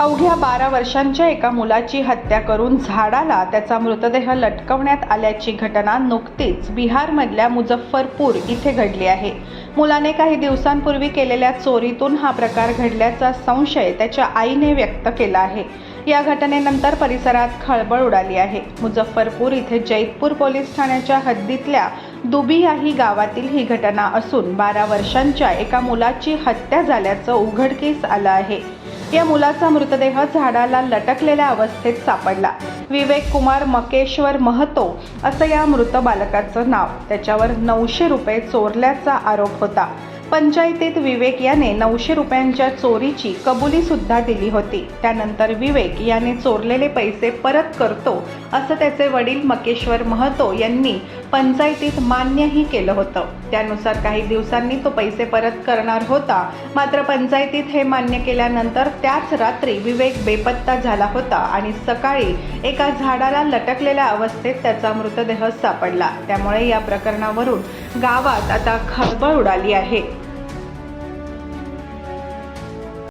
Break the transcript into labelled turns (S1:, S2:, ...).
S1: अवघ्या बारा वर्षांच्या एका मुलाची हत्या करून झाडाला त्याचा मृतदेह लटकवण्यात आल्याची घटना नुकतीच बिहारमधल्या मुझफ्फरपूर इथे घडली आहे. मुलाने काही दिवसांपूर्वी केलेल्या चोरीतून हा प्रकार घडल्याचा संशय त्याच्या आईने व्यक्त केला आहे. या घटनेनंतर परिसरात खळबळ उडाली आहे. मुझफ्फरपूर इथे जैतपूर पोलीस ठाण्याच्या हद्दीतल्या दुबिया ही गावातील ही घटना असून बारा वर्षांच्या एका मुलाची हत्या झाल्याचं उघडकीस आलं आहे. या मुलाचा मृतदेह झाडाला लटकलेल्या अवस्थेत सापडला. विवेक कुमार मकेश्वर महतो असं या मृत बालकाचं नाव. त्याच्यावर नऊशे रुपये चोरल्याचा आरोप होता. पंचायतीत विवेक याने नऊशे रुपयांच्या चोरीची कबुलीसुद्धा दिली होती. त्यानंतर विवेक याने चोरलेले पैसे परत करतो असं त्याचे वडील मकेश्वर महतो यांनी पंचायतीत मान्यही केलं होतं. त्यानुसार काही दिवसांनी तो पैसे परत करणार होता. मात्र पंचायतीत हे मान्य केल्यानंतर त्याच रात्री विवेक बेपत्ता झाला होता आणि सकाळी एका झाडाला लटकलेल्या अवस्थेत त्याचा मृतदेह सापडला. त्यामुळे या प्रकरणावरून गावात आता खळबळ उडाली आहे.